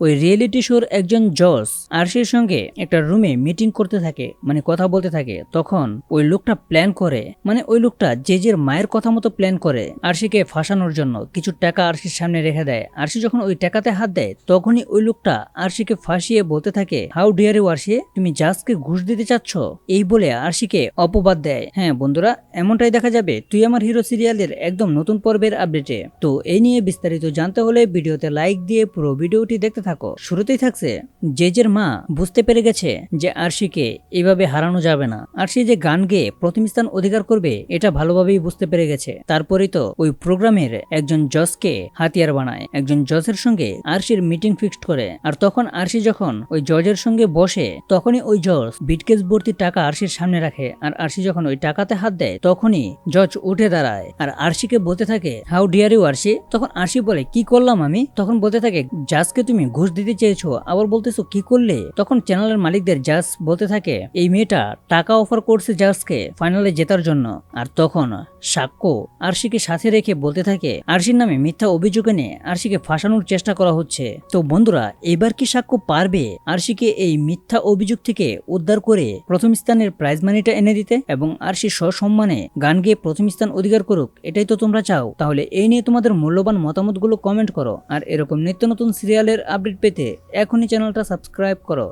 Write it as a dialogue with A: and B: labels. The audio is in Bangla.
A: ওই রিয়েলিটি শোর একজন জজ আরশির সঙ্গে একটা রুমে মিটিং করতে থাকে মানে কথা বলতে থাকে। তখন ওই লোকটা প্ল্যান করে মানে ওই লোকটা যে জেজের মায়ের কথা মতো প্ল্যান করে আরশিকে ফাঁসানোর জন্য কিছু টাকা আরশির সামনে রেখে দেয়। আরশি যখন ওই টাকাতে হাত দেয়, তখনই ওই লোকটা আরশিকে ফাঁসিয়ে বলতে থাকে হাউ ডিয়ার ইউ আরশি? তুমি জাজকে ঘুষ দিতে চাচ্ছ? এই বলে আরশিকে অপবাদ দেয়। হ্যাঁ বন্ধুরা, এমনটাই দেখা যাবে। তুই আমার হিরো সিরিয়ালের একদম নতুন পর্বের আপডেটে তো এই নিয়ে বিস্তারিত জানতে হলে ভিডিওতে লাইক দিয়ে পুরো ভিডিওটি দেখতে থাকো। শুরুতেই থাকছে, জেজের মা বুঝতে পেরে গেছে যে আরশিকে এভাবে হারানো যাবে না। আরশি যে গান গেয়ে প্রথম স্থান অধিকার করবে, এটা ভালোভাবেই বুঝতে পেরে গেছে। তারপরেই তো ওই প্রোগ্রামের একজন জজকে হাতিয়ার বানায়, একজন জজের সঙ্গে আরশির মিটিং ফিক্সড করে। আর তখন আরশি যখন ওই জজের সঙ্গে বসে, তখনই ওই জজ বিটকেস ভর্তি টাকা আরশির সামনে রাখে। আর আরশি যখন ওই টাকাতে হাত দেয়, তখনই জজ উঠে দাঁড়ায়। আর আরশিকে বলতে থাকে, হাউ ডিয়ার ইউ আরশি? তখন আরশি বলে, কি করলাম আমি? তখন বলতে থাকে, জাজকে তুমি ঘুষ দিতে চেয়েছো, আবার বলতেছো কি করলে? তখন চ্যানেলের মালিকদের জাজ বলতে থাকে, এই মেয়েটা টাকা অফার করছে জাজকে ফাইনালে জেতার জন্য। আর তখন সাক্ষ্য আরশিকে সাথে রেখে বলতে থাকে, আরশির নামে মিথ্যা অভিযোগ এনে আরশিকে ফাঁসানোর চেষ্টা করা হচ্ছে। তো বন্ধুরা, এবার কি সাক্ষ্য পারবে আরশিকে এই মিথ্যা অভিযোগ থেকে উদ্ধার করে প্রথম স্থানের প্রাইজ মানিটা এনে দিতে? এবং আরশি সসম্মানে গান গেয়ে প্রথম স্থান অধিকার করুক, এটাই তো তোমরা চাও? তাহলে এই নিয়ে তোমাদের মূল্যবান মতামতগুলো কমেন্ট করো। আর এরকম নিত্য নতুন সিরিয়ালের আপডেট পেতে এখনই চ্যানেলটা সাবস্ক্রাইব করো।